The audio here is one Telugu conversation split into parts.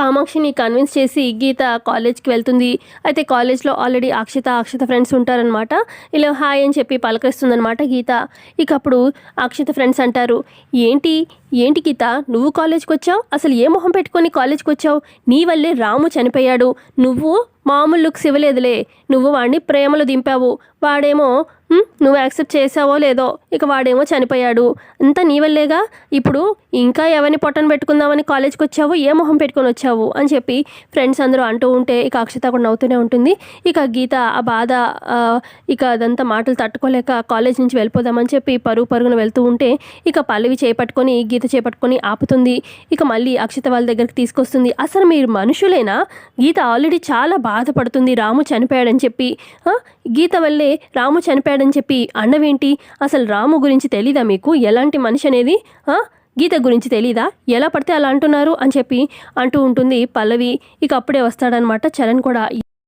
కామాక్షిని కన్విన్స్ చేసి గీత కాలేజ్కి వెళ్తుంది. అయితే కాలేజ్లో ఆల్రెడీ అక్షిత అక్షిత ఫ్రెండ్స్ ఉంటారనమాట ఇలా హాయ్ అని చెప్పి పలకరిస్తుందనమాట గీత. ఇక అప్పుడు అక్షిత ఫ్రెండ్స్ అంటారు ఏంటి? ఏంటి గీత? నువ్వు కాలేజ్కి వచ్చావు? అసలు ఏ మొహం పెట్టుకొని కాలేజ్కి వచ్చావు? నీ వల్లే రాము చనిపోయాడు. నువ్వు మామూలు లుక్స్ ఇవ్వలేదులే. నువ్వు వాడిని ప్రేమలో దింపావు. వాడేమో నువ్వు యాక్సెప్ట్ చేసావో లేదో ఇక వాడేమో చనిపోయాడు. అంతా నీ వల్లేగా ఇప్పుడు ఇంకా ఎవరిని పొట్టను పెట్టుకుందామని కాలేజ్కి వచ్చావు ఏ మొహం పెట్టుకొని వచ్చావు? అని చెప్పి ఫ్రెండ్స్ అందరూ అంటూ ఉంటే ఇక అక్షత కూడా నవ్వుతూనే ఉంటుంది. ఇక గీత ఆ బాధ ఇక అదంతా మాటలు తట్టుకోలేక కాలేజ్ నుంచి వెళ్ళిపోదామని చెప్పి పరుగు పరుగున వెళ్తూ ఉంటే ఇక పల్లవి చేపట్టుకొని గీత చేపట్టుకొని ఆపుతుంది. ఇక మళ్ళీ అక్షత వాళ్ళ దగ్గరికి తీసుకొస్తుంది. అసలు మీరు మనుషులేనా? గీత ఆల్రెడీ చాలా బాధపడుతుంది. రాము చనిపోయాడని చెప్పి గీత వల్లే రాము చనిపోయాడు చనిపోయాడని చెప్పి అన్నవేంటి? అసలు రాము గురించి తెలీదా మీకు? ఎలాంటి మనిషి అనేది? గీత గురించి తెలీదా? ఎలా పడితే అలా అంటున్నారు అని చెప్పి అంటూ ఉంటుంది పల్లవి. ఇక అప్పుడే వస్తాడనమాట చరణ్ కూడా.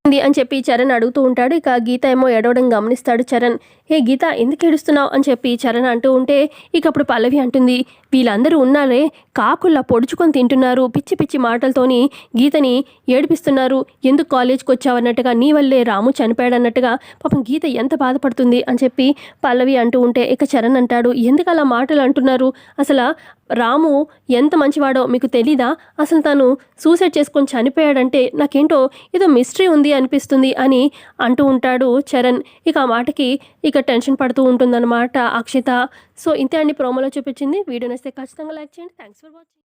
"ఏంది?" అని చెప్పి చరణ్ అడుగుతూ ఉంటాడు. ఇక గీత ఏమో ఎడవడం గమనిస్తాడు చరణ్. ఏ గీత ఎందుకు ఏడుస్తున్నావు? అని చెప్పి చరణ్ అంటూ ఉంటే ఇక అప్పుడు పల్లవి అంటుంది. వీళ్ళందరూ ఉన్నారే కాకుల్లా పొడుచుకొని తింటున్నారు పిచ్చి పిచ్చి మాటలతోని గీతని ఏడిపిస్తున్నారు. ఎందుకు కాలేజ్కి వచ్చావు అన్నట్టుగా నీ వల్లే రాము చనిపోయాడు అన్నట్టుగా పాపం గీత ఎంత బాధపడుతుంది అని చెప్పి పల్లవి అంటూ ఉంటే ఇక చరణ్ అంటాడు ఎందుకు అలా మాటలు అంటున్నారు? అసలు రాము ఎంత మంచివాడో మీకు తెలీదా? అసలు తను సూసైడ్ చేసుకొని చనిపోయాడంటే నాకేంటో ఏదో మిస్టరీ ఉంది అనిపిస్తుంది అని అంటూ ఉంటాడు చరణ్. ఇక ఆ మాటకి ఇక టెన్షన్ పడుతూ ఉంటుందన్నమాట అక్షిత. సో ఇంతే అండి ప్రోమోలో చూపించింది. వీడియో నచ్చితే ఖచ్చితంగా లైక్ చేయండి. Thanks for watching